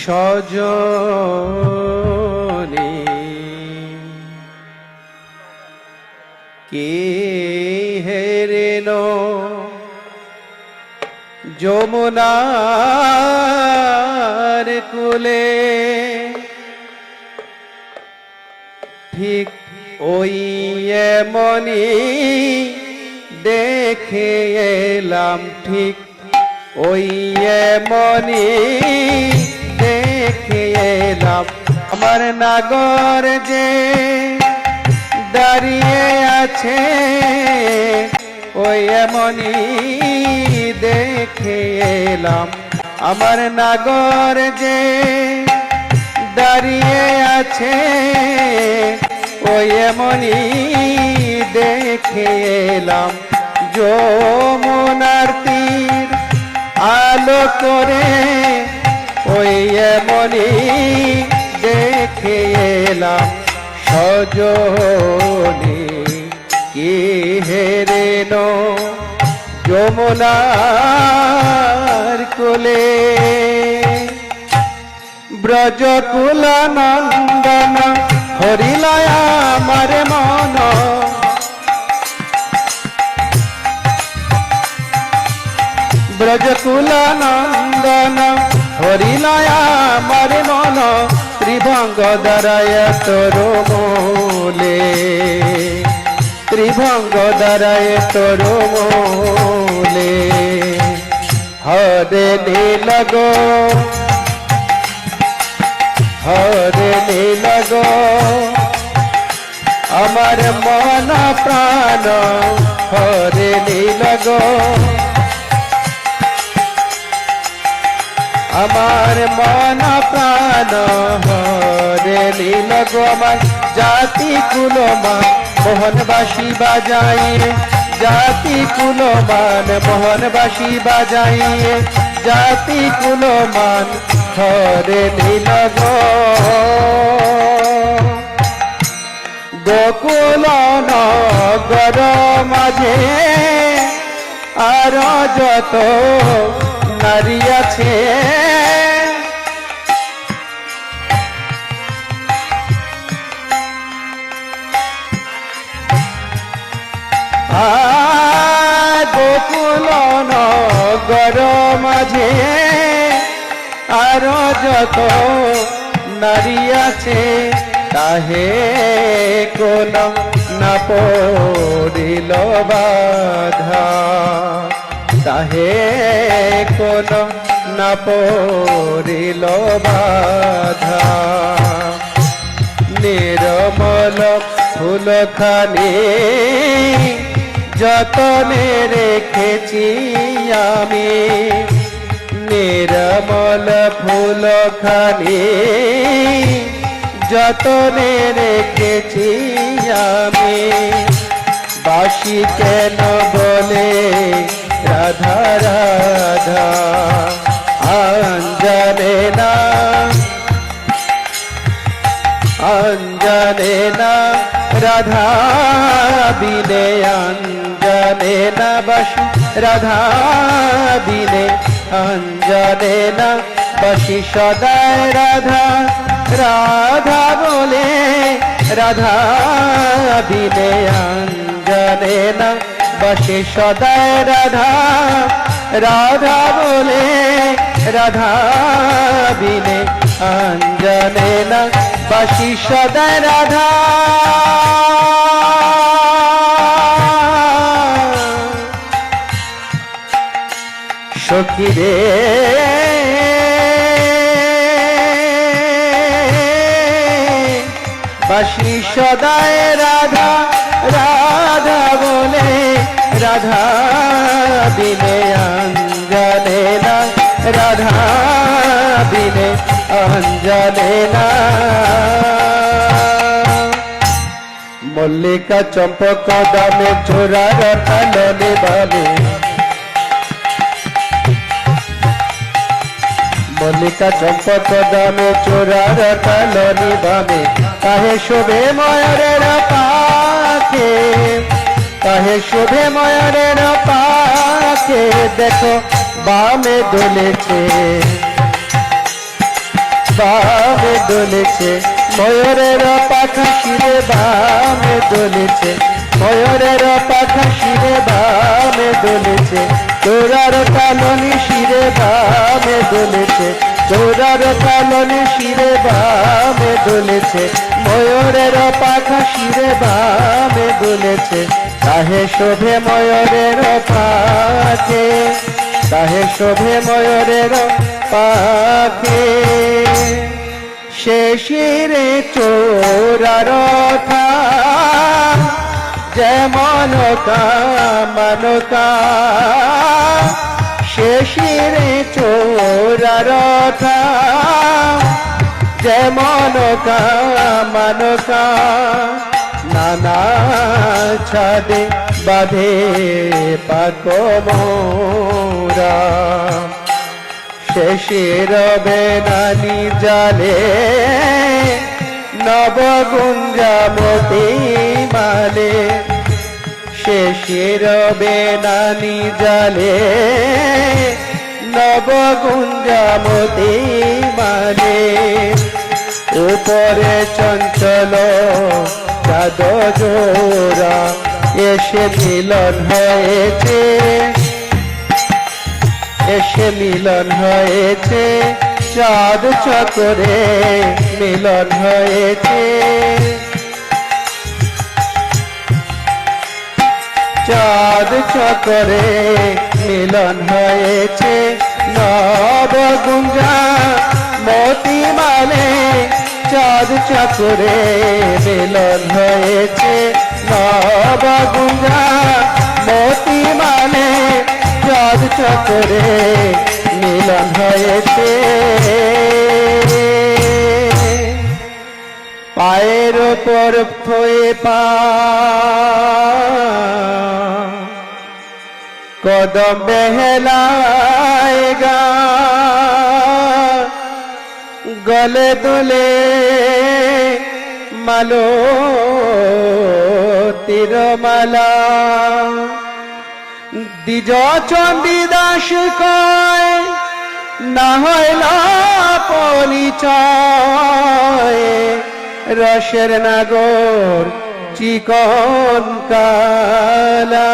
সজনে কে হেরেন যমুনার কুলে? ঠিক ওই এমনি দেখে এলাম ঠিক ওই এমনি দেখে এলাম আমার নাগর যে দাঁড়িয়ে আছে। ওই এমনি দেখে এলাম আমার নাগর যে দাঁড়িয়ে আছে। ওই এমনি দেখে এলাম যমুনার তীর আলো করে ওই এমনি দেখে এলাম সজনে। কি হেরেন যমুনার কোলে। ব্রজকুলানন্দন হরিলয়া মারে মন। ব্রজকুলানন্দন হরিলয়া, মারে মন, ত্রিভঙ্গ দ্বারায় তোর মোলে। ত্রিভঙ্গ দ্বারায় তোর মোলে। হরে নীলগ হরে নীলগ আমার মন প্রাণ, হরে নীলগ আমার মন প্রাণ হরে নীলগ আমার জাতি কুলমা মোহনবাসী বাজাইয়ে জাতি কুলমান, মোহনবাসী বাজাইয়ে জাতি কুলমান, হরে নীলগ গোকুল নগর মাঝে আর যত নারী আছে। গোকুল নগর মাঝে আর যত নারী আছে তাহে কোন না পড়িল বাধা। তাহে কোন না পড়িল বাধা। নিরমল ফুলখানি যতনে রেখেছি আমি, নিরমল ফুলখানি যতনে রেখেছি আমি। বাসি কেন বলে রাধা রাধা আঞ্জনে না অঞ্জনে না রাধা বিনে অঞ্জনে না বসি রাধা বিনে অঞ্জনে না বসি সদায় রাধা রাধা বলে রাধা বিনে অঞ্জনে না বসে সদায় রাধা রাধা বলে, রাধা বিনে অঞ্জনে না, বাসি সদায় রাধা। সখী রে, বাসি সদায় রাধা রাধা বলে রাধা বিনে অঞ্জনে না, রাধা বিনে অঞ্জনে না। মল্লিকা চম্পক দামে চোরার কাননে বাবে মল্লিকা চম্পক দামে চোরার কাননি বাবে কাহে শোভে ময়ূরের পাখে কাহে, শোভে ময়ূরের পাখে দেখো বামে দোলেছে। বামে দোলেছে, ময়ূরের পাখা শিরে বামে দোলেছে। ময়ূরের পাখা শিরে বামে দোলেছে, তোরার কালনি শিরে বামে দোলেছে। তোরার কালনি শিরে বামে দোলেছে, ময়ূরের পাখা শিরে বামে দোলেছে। তাহে শোভে ময়ূরের পাখে, তাহে শোভে ময়ূরের পাখে। শেষিরে চোরার থা যেমন কামনকা শেষিরে চোরার থা যেমন কামনকা নানা ছাদে বাধে পাক মোরা শেষের বেনানি জালে নবগুঞ্জামতি মালে শেষের বেনানি জালে, নবগুঞ্জামতি মানে। উপরে চঞ্চল চাঁদ এসে মিলন হয়েছে। এসে মিলন হয়েছে, চাঁদ চকরে মিলন হয়েছে। চাঁদ চকরে মিলন হয়েছে নবগুঞ্জা মতি মালে চাঁদ চকরে মিলন হয়েছে নবগুঞ্জা মতি মালে চাঁদ চকরে মিলন হয়েছে। পায়ের ওপর ফয়ে পা কদম বেহলাएगा গলে দুলে মালো তীরমালা। দ্বিজ চণ্ডীদাস কয়, না হইল পরিচয়। রসের নাগর চিকন কালা।